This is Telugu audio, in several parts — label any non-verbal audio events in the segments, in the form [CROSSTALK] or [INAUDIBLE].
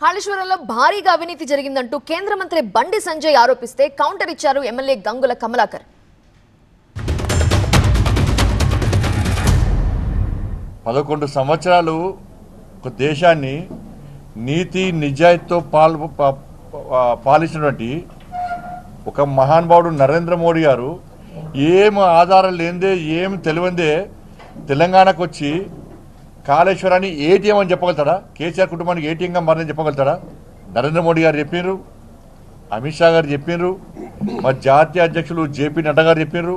కాళేశ్వరంలో భారీగా అవినీతి జరిగిందంటూ కేంద్ర మంత్రి బండి సంజయ్ ఆరోపిస్తే కౌంటర్ ఇచ్చారు ఎమ్మెల్యే గంగుల కమలాకర్. పదకొండు సంవత్సరాలు ఒక దేశాన్ని నీతి నిజాయితీతో పాల్ పా- పాలించినటువంటి ఒక మహానుభావుడు నరేంద్ర మోడీ గారు ఏం ఆధారం లేనిదే ఏం తెలివందే తెలంగాణకు వచ్చి కాళేశ్వరాన్ని ఏటీఎం అని చెప్పగలుగుతాడా? కేసీఆర్ కుటుంబానికి ఏటీఎంగా మారని చెప్పగలుగుతాడా? నరేంద్ర మోడీ గారు చెప్పినారు అమిత్ షా గారు చెప్పినారు మా జాతీయ అధ్యక్షులు జేపీ నడ్డా గారు చెప్పినారు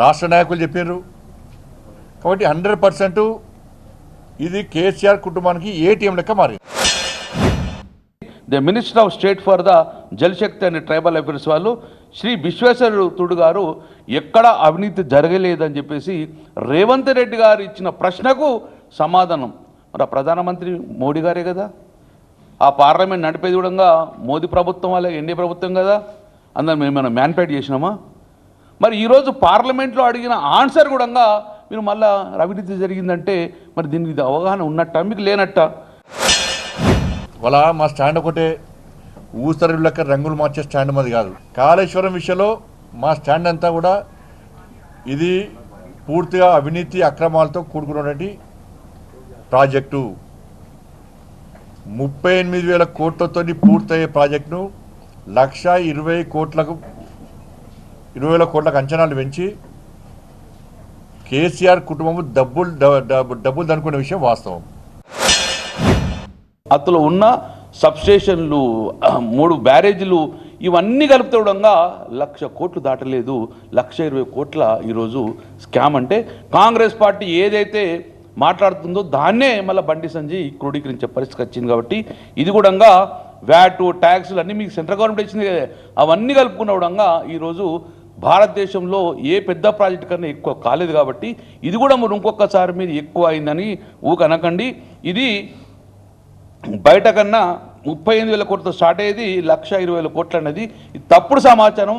రాష్ట్ర నాయకులు చెప్పినారు కాబట్టి హండ్రెడ్ పర్సెంట్ ఇది కేసీఆర్ కుటుంబానికి ఏటీఎం లెక్క మారింది. The minister of state for the Jal Shakti అనే ట్రైబల్ అఫేర్స్ వాళ్ళు శ్రీ విశ్వేశ్వరుడు గారు ఎక్కడ అవినీతి జరగలేదని చెప్పేసి రేవంత్ రెడ్డి గారు ఇచ్చిన ప్రశ్నకు సమాధానం. మరి ప్రధానమంత్రి మోడీ గారే కదా. ఆ పార్లమెంట్ నడిపేది కూడా మోదీ ప్రభుత్వం వాళ్ళే ఎన్డీ ప్రభుత్వం కదా. అందరం మేము ఏమైనా మ్యాన్పేట్ చేసినామా? మరి ఈరోజు పార్లమెంట్లో అడిగిన ఆన్సర్ కూడా మీరు మళ్ళీ అవినీతి జరిగిందంటే మరి దీనికి అవగాహన ఉన్నట్ట? మీకు లేనట్ట? అలా మా స్టాండ్ ఒకటే ఊసరి లెక్క రంగులు మార్చే స్టాండ్ మాది కాదు. కాళేశ్వరం విషయంలో మా స్టాండ్ అంతా కూడా ఇది పూర్తిగా అవినీతి అక్రమాలతో కూడుకున్నటువంటి ప్రాజెక్టు. ముప్పై ఎనిమిది వేల కోట్లతో పూర్తయ్యే ప్రాజెక్టును లక్ష ఇరవై కోట్లకు ఇరవై వేల కోట్లకు అంచనాలు పెంచి కేసీఆర్ కుటుంబం డబ్బులు డబ్బులు దనుకునే విషయం వాస్తవం. అతను ఉన్న సబ్స్టేషన్లు [CLEARS THROAT] మూడు బ్యారేజీలు ఇవన్నీ కలుపుతుండగా లక్ష కోట్లు దాటలేదు. లక్ష ఇరవై కోట్ల ఈరోజు స్కామ్ అంటే కాంగ్రెస్ పార్టీ ఏదైతే మాట్లాడుతుందో దాన్నే మళ్ళీ బండి సంజయ్ క్రోడీకరించే పరిస్థితి వచ్చింది కాబట్టి ఇది కూడా వ్యాటు ట్యాక్స్లు అన్నీ మీకు సెంట్రల్ గవర్నమెంట్ ఇచ్చింది కదా. అవన్నీ కలుపుకున్న కూడా ఈరోజు భారతదేశంలో ఏ పెద్ద ప్రాజెక్ట్ కన్నా ఎక్కువ కాలేదు కాబట్టి ఇది కూడా మీరు ఇంకొకసారి మీద ఎక్కువ అయిందని ఊకనకండి. ఇది బయట కన్నా ముప్పై ఎనిమిది వేల కోట్లతో స్టార్ట్ అయ్యేది లక్ష ఇరవై వేల కోట్లు అనేది తప్పుడు సమాచారం.